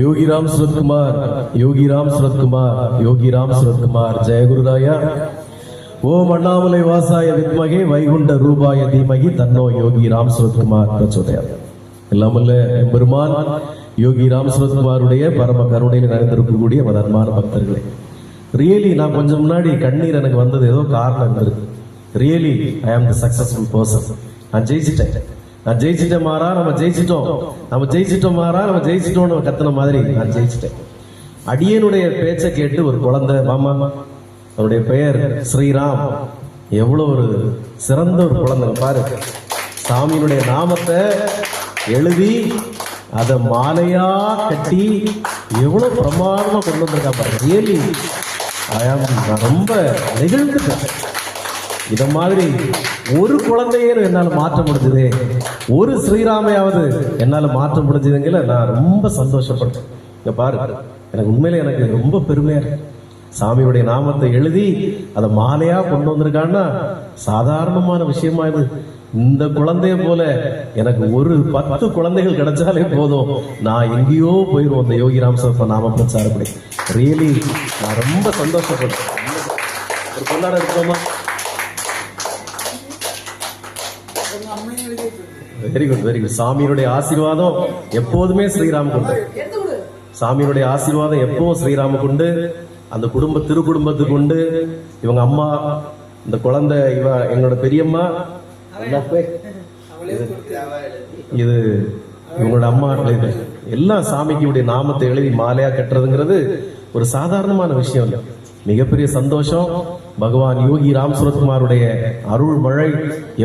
யோகிராம் சுரத்குமார் யோகிராம் சுரத்குமார் யோகிராம் சுரத்குமார். ஜெயகுருதாயா ஓம் அண்ணாமலை வாசாய வித்மகே வைகுண்ட ரூபாய தீமகி தன்னோ யோகி ராம் சுரத்குமார் பிரச்சோதயா. இல்லாமல்ல பெருமான் யோகி ராம் சுரத்குமாருடைய பரம கருணையில் நிறைந்திருக்கக்கூடிய மத அன்பான பக்தர்களே. ரியலி நான் கொஞ்சம் முன்னாடி கண்ணீர் எனக்கு வந்தது ஏதோ காரணம் இருந்திருக்கு ரியலி ஐ ஆம் த சக்சஸ்ஃபுல் பர்சன் நான் ஜெயிச்சிட்டேன். நான் ஜெயிச்சிட்டேன் மாறா நம்ம ஜெயிச்சிட்டோம். நம்ம ஜெயிச்சிட்டோம் மாறா நம்ம ஜெயிச்சிட்டோம்னு கத்தின மாதிரி நான் ஜெயிச்சிட்டேன். அடியனுடைய பேச்சை கேட்டு ஒரு குழந்தை மாமா அவருடைய பெயர் ஸ்ரீராம். எவ்வளோ ஒரு சிறந்த ஒரு குழந்தை பாரு. சாமியினுடைய நாமத்தை எழுதி அதை மாலையா கட்டி எவ்வளோ பிரமாதமாக கொண்டு வந்திருக்கா பாரு. ரியலி ரொம்ப நெகிழ்ந்துட்டேன் இதை மாதிரி ஒரு குழந்தையே என்னால் மாற்ற முடிஞ்சது. ஒரு ஸ்ரீராமையாவது என்னால் மாற்ற முடிஞ்சதுங்கிற நான் ரொம்ப சந்தோஷப்பட்டேன் இங்கே பாரு எனக்கு உண்மையில எனக்கு ரொம்ப பெருமையாக இருக்கு. சாமியுடைய நாமத்தை எழுதி அதை மாலையாக கொண்டு வந்திருக்கான்னா சாதாரணமான விஷயமா இது. இந்த குழந்தைய போல எனக்கு ஒரு பத்து குழந்தைகள் கிடைச்சாலே போதும். நான் எங்கேயோ போயிடுவோம் அந்த யோகி ராம் நாம பிரச்சாரப்படி. ரியலி நான் ரொம்ப சந்தோஷப்பட்டேன் ஒரு கொண்டாட இருக்கோமா வெரி குட் வெரி குட் சாமியினுடைய ஆசீர்வாதம் எப்போதுமே ஸ்ரீராம் கொண்டு சாமியினுடைய ஆசீர்வாதம் எப்பவும் ஸ்ரீராம கொண்டு அந்த குடும்ப திரு குடும்பத்துக்கு உண்டு இவங்க அம்மா இந்த குழந்தை இவ எங்களோட பெரியம்மா? இது- இவங்களோட அம்மா எல்லாம் சாமிக்கு நாமத்தை எழுதி மாலையா கட்டுறதுங்கிறது ஒரு சாதாரணமான விஷயம் இல்லை. மிகப்பெரிய சந்தோஷம். பகவான் யோகி ராம் சுரத்குமாருடைய அருள் மழை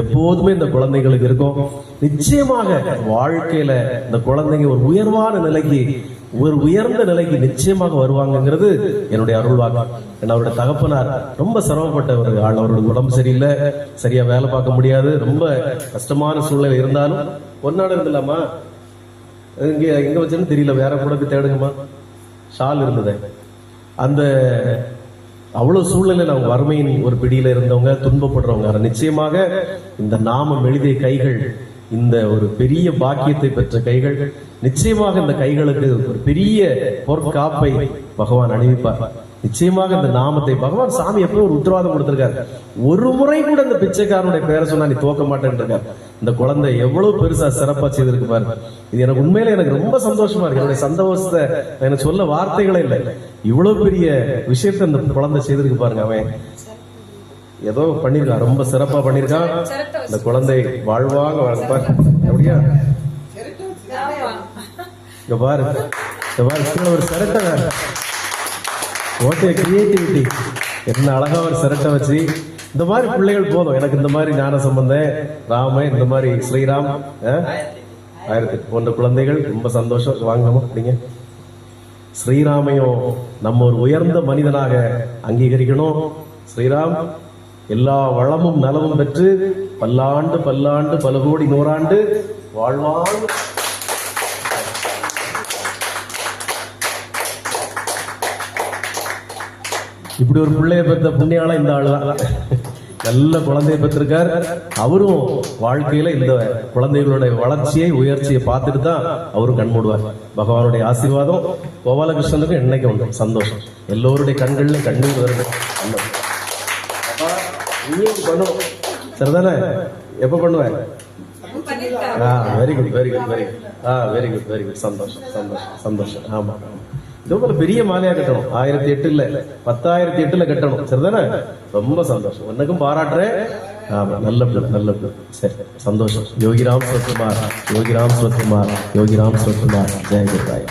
எப்போதுமே இந்த குழந்தைகளுக்கு இருக்கும். நிச்சயமாக வாழ்க்கையில இந்த குழந்தைங்க ஒரு உயர்வான நிலைக்கு ஒரு உயர்ந்த நிலைக்கு நிச்சயமாக வருவாங்கங்கிறது என்னுடைய அருள்வாக்கு. ஏன்னா அவருடைய தகப்பனார் ரொம்ப சிரமப்பட்ட ஒரு ஆள் அவருடைய உடம்பு சரியில்லை சரியா வேலை பார்க்க முடியாது ரொம்ப கஷ்டமான சூழ்நிலை இருந்தாலும் பொன்னாடு இருந்தலாமா? இங்கே எங்க வச்சேன்னு தெரியல வேற கூட போய் தேடுங்கம்மா. ஷால் இருந்தது. அந்த அவ்வளவு சூழ்நிலை அவங்க வறுமையின் ஒரு பிடியில இருந்தவங்க துன்பப்படுறவங்க. நிச்சயமாக இந்த நாமம் எழுதிய கைகள் இந்த ஒரு பெரிய பாக்கியத்தை பெற்ற கைகள் நிச்சயமாக இந்த கைகளுக்கு ஒரு பெரிய பொற்காப்பை பகவான் அணிவிப்பார். நிச்சயமாக இந்த நாமத்தை பகவான் சாமி எப்பவும் ஒரு உத்தரவாதம் கொடுத்திருக்காரு. ஒரு முறை கூட இந்த பிச்சைக்காரனுடைய பேரை சொன்னா நீ தோக்க மாட்டேன்னு இந்த குழந்தை எவ்வளவு பெருசா சிறப்பா செய்திருக்கு பாரு. இது எனக்கு உண்மையில எனக்கு ரொம்ப சந்தோஷமா இருக்கு. என்னுடைய சந்தோஷத்தை எனக்கு சொல்ல வார்த்தைகளே இல்லை. இவ்வளவு பெரிய விஷயத்தை இந்த குழந்தை செய்திருக்கு பாருங்க அவன். ஏதோ பண்ணிருக்கான். ரொம்ப சிறப்பா பண்ணிருக்கான். இந்த குழந்தை வாழ்வாங்க வாழ்~ அப்படியா இங்க பாரு. இங்க பாரு. ஒரு சிரட்டை ஓகே கிரியேட்டிவிட்டி என்ன அழகாக ஒரு சிரட்டை வச்சு இந்த மாதிரி பிள்ளைகள் போதும். எனக்கு இந்த மாதிரி ஞான சம்பந்தம் ராம இந்த மாதிரி ஸ்ரீராம் ஆயிரத்தி போன்ற குழந்தைகள் ரொம்ப சந்தோஷம். வாங்கம்மா அப்படிங்க ஸ்ரீராமையும் நம்ம ஒரு உயர்ந்த மனிதனாக அங்கீகரிக்கணும். ஸ்ரீராம் எல்லா வளமும் நலமும் பெற்று பல்லாண்டு பல்லாண்டு பல கோடி நூறாண்டு வாழ்வான். இப்படி ஒரு பிள்ளைய பெற்ற புண்ணியால இந்த ஆளு தான். நல்ல குழந்தைய பெற்றிருக்கார். அவரும் வாழ்க்கையில இந்த குழந்தைகளுடைய வளர்ச்சியை உயர்ச்சியை பார்த்துட்டு தான் அவரும் கண் மூடுவார். பகவானுடைய ஆசீர்வாதம் கோபாலகிருஷ்ணனுக்கும் என்னைக்கு உண்டு. சந்தோஷம். எல்லோருடைய கண்கள்ல கண்ணீர் வருது பண்ணணும் சரிதானே? எப்ப பண்ணுவேன்? ஆ very good very good very good ah very good very good சந்தோஷம் சந்தோஷம் சந்தோஷம். ஆமா. ஆமா பெரிய மாலையா கட்டணும். ஆயிரத்தி எட்டு இல்ல பத்தாயிரத்தி எட்டுல கட்டணும். சரிதானே? ரொம்ப சந்தோஷம். உனக்கும் பாராட்டுறேன் ஆமா நல்ல பிள்ளை நல்ல பிள்ளை. சரி சந்தோஷம். யோகிராம் சுவத்குமார் யோகிராம் சுவத்குமார் யோகிராம் சுவத்குமார் ஜெய குருராய்